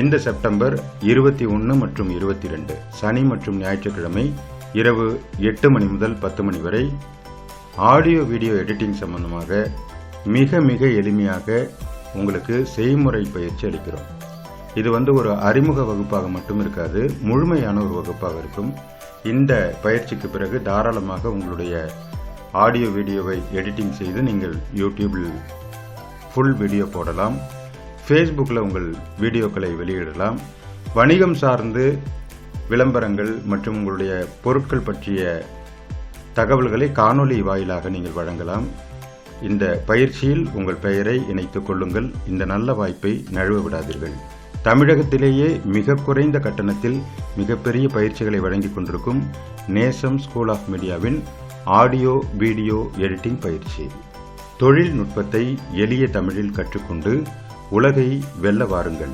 இந்த செப்டம்பர் இருபத்தி ஒன்று மற்றும் இருபத்தி ரெண்டு சனி மற்றும் ஞாயிற்றுக்கிழமை இரவு எட்டு மணி முதல் பத்து மணி வரை ஆடியோ வீடியோ எடிட்டிங் சம்பந்தமாக மிக மிக எளிமையாக உங்களுக்கு செய்முறை பயிற்சி அளிக்கிறோம். இது வந்து ஒரு அறிமுக வகுப்பாக மட்டும் இருக்காது முழுமையான ஒரு வகுப்பாக இருக்கும். இந்த பயிற்சிக்கு பிறகு தாராளமாக உங்களுடைய ஆடியோ வீடியோவை எடிட்டிங் செய்து நீங்கள் யூடியூபில் ஃபுல் வீடியோ போடலாம். ஃபேஸ்புக்கில் உங்கள் வீடியோக்களை வெளியிடலாம். வணிகம் சார்ந்து விளம்பரங்கள் மற்றும் உங்களுடைய பொருட்கள் பற்றிய தகவல்களை காணொளி வாயிலாக நீங்கள் வழங்கலாம். இந்த பயிற்சியில் உங்கள் பெயரை இணைத்துக் கொள்ளுங்கள். இந்த நல்ல வாய்ப்பை நழுவ விடாதீர்கள். தமிழகத்திலேயே மிக குறைந்த கட்டணத்தில் மிகப்பெரிய பயிற்சிகளை வழங்கிக் கொண்டிருக்கும் நேசம் ஸ்கூல் ஆஃப் மீடியாவின் ஆடியோ வீடியோ எடிட்டிங் பயிற்சி. தொழில்நுட்பத்தை எளிய தமிழில் கற்றுக்கொண்டு உலகை வெல்ல வாருங்கள்.